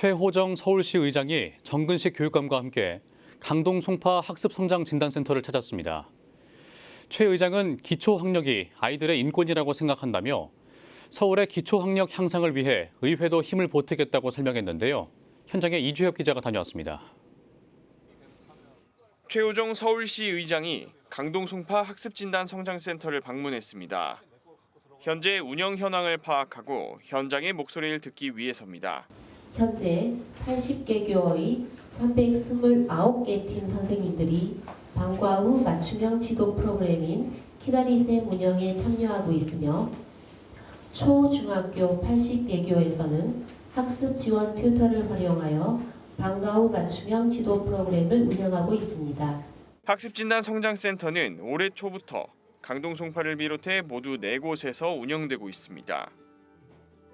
최호정 서울시 의장이 정근식 교육감과 함께 강동 송파 학습 성장 진단센터를 찾았습니다. 최 의장은 기초 학력이 아이들의 인권이라고 생각한다며 서울의 기초 학력 향상을 위해 의회도 힘을 보태겠다고 설명했는데요. 현장에 이주엽 기자가 다녀왔습니다. 최우정 서울시 의장이 강동 송파 학습진단 성장센터를 방문했습니다. 현재 운영 현황을 파악하고 현장의 목소리를 듣기 위해서입니다. 현재 80개교의 329개 팀 선생님들이 방과 후 맞춤형 지도 프로그램인 키다리쌤 운영에 참여하고 있으며 초중학교 80개교에서는 학습 지원 튜터를 활용하여 방과 후 맞춤형 지도 프로그램을 운영하고 있습니다. 학습진단 성장센터는 올해 초부터 강동 송파를 비롯해 모두 4곳에서 운영되고 있습니다.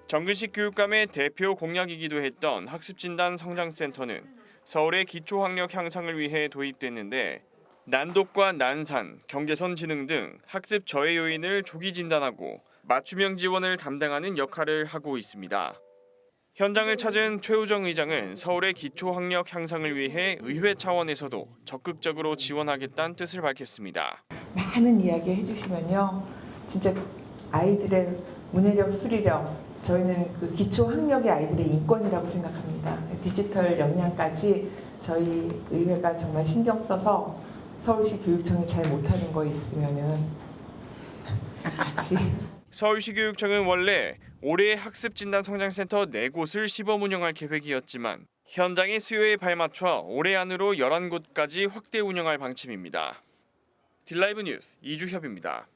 정근식 교육감의 대표 공약이기도 했던 학습진단 성장센터는 서울의 기초학력 향상을 위해 도입됐는데 난독과 난산, 경계선 지능 등 학습 저해 요인을 조기 진단하고 맞춤형 지원을 담당하는 역할을 하고 있습니다. 현장을 찾은 최우정 의장은 서울의 기초학력 향상을 위해 의회 차원에서도 적극적으로 지원하겠다는 뜻을 밝혔습니다. 많은 이야기 해주시면요. 진짜 아이들의 문해력, 수리력, 저희는 그 기초 학력의 아이들의 인권이라고 생각합니다. 디지털 역량까지 저희 의회가 정말 신경 써서 서울시 교육청이 잘 못하는 거 있으면은 같이 서울시 교육청은 원래 올해 학습 진단 성장센터 4곳을 시범 운영할 계획이었지만 현장의 수요에 발맞춰 올해 안으로 11곳까지 확대 운영할 방침입니다. 딜라이브 뉴스 이주협입니다.